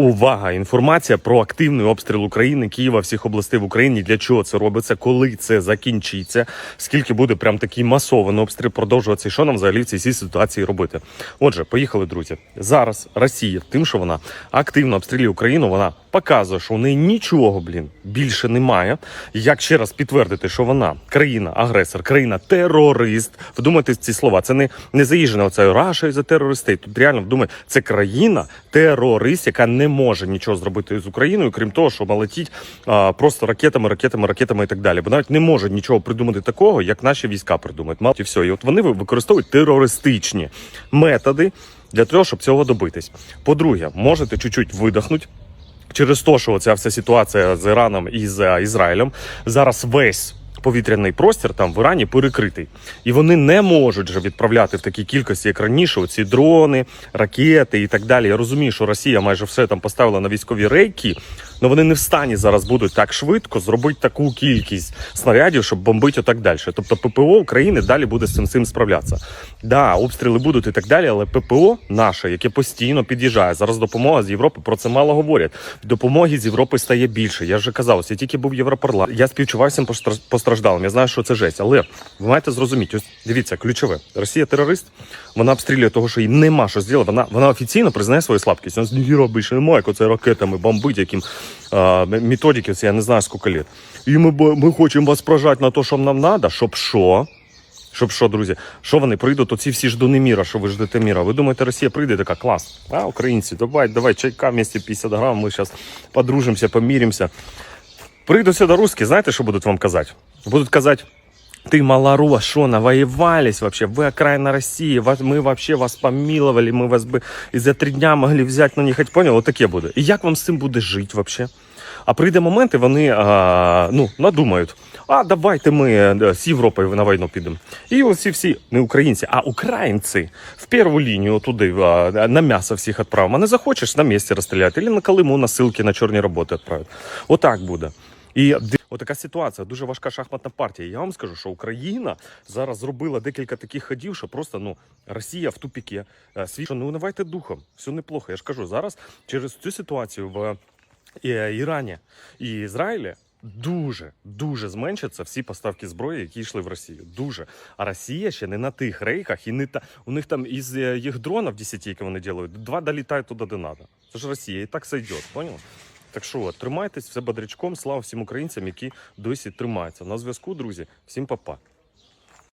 Увага! Інформація про активний обстріл України, Києва, всіх областей в Україні. Для чого це робиться? Коли це закінчиться? Скільки буде прям такий масований обстріл продовжуватися? І що нам взагалі в цій ситуації робити? Отже, поїхали, друзі. Зараз Росія, тим, що вона активно обстрілює Україну, вона показує, що у неї нічого, блін, більше немає. Як ще раз підтвердити, що вона країна-агресор, країна-терорист. Вдумайтесь ці слова. Це не, не заїжджена оця Раша за терористей. Тут реально вдумайте, це країна-терорист, яка не може нічого зробити з Україною, крім того, що летіть а, просто ракетами, ракетами, ракетами і так далі. Бо навіть не може нічого придумати такого, як наші війська придумають. Мало і все. І от вони використовують терористичні методи для того, щоб цього добитись. По-друге, можете чуть-чуть видихнути. Через те, що ця вся ситуація з Іраном і з е, Ізраїлем зараз весь повітряний простір там в Ірані перекритий, і вони не можуть же відправляти в такій кількості, як раніше, ці дрони, ракети і так далі. Я розумію, що Росія майже все там поставила на військові рейки, але вони не в стані зараз будуть так швидко зробити таку кількість снарядів, щоб бомбити і так далі. Тобто ППО України далі буде з цим цим справлятися. Да, обстріли будуть і так далі, але ППО наше, яке постійно під'їжджає. Зараз допомога з Європи про це мало говорять. Допомоги з Європи стає більше. Я вже казав, я тільки був в Європарламенті. Я співчуваю всім постраждалим. Я знаю, що це жесть. Але ви маєте зрозуміти, ось дивіться, ключове. Росія терорист, вона обстрілює того, що їй нема що зробити. Вона, вона офіційно признає свою слабкість. Нас ніхіра більше немає, як оце ракетами бомбить, яким а, методики, я не знаю скільки літ. І ми, ми хочемо вас прожати на те, що нам треба, щоб що? Щоб що, друзі, що вони прийдуть, оці всі ждуни міра, що ви ждете міра. Ви думаєте, Росія прийде така клас? А, українці, давай, давай, чайка вместе 50 грам, ми зараз подружимося, поміримося. Прийдуть сюди русські, знаєте, що будуть вам казати? Будуть казати, ты малорос, что навоевались вообще, вы окраина России, вас, мы вообще вас помиловали, мы вас бы и за три дня могли взять, ну не хоть понял, от таке буде. І як вам з цим буде жити вообще? А прийде момент, і вони а, ну, надумають, а давайте ми е, з Європою на війну підемо. І оці всі, не українці, а українці в першу лінію туди а, на м'ясо всіх відправимо. А не захочеш на місці розстріляти, або на Калиму на ссылки на чорні роботи відправити. Отак буде. І отака ситуація, дуже важка шахматна партія. Я вам скажу, що Україна зараз зробила декілька таких ходів, що просто ну Росія в тупіки. Е, Світ, що ну давайте духом, все неплохо. Я ж кажу, зараз через цю ситуацію в е, Ірані і Ізраїлі. Дуже дуже зменшаться всі поставки зброї, які йшли в Росію. Дуже. А Росія ще не на тих рейках, і не та у них там із е, їх дронів 10, які вони роблять, два долітають туди, де треба. Це ж Росія, і так сойде, понял? Так що тримайтесь все бодрячком. Слава всім українцям, які досі тримаються. На зв'язку, друзі. Всім па-па.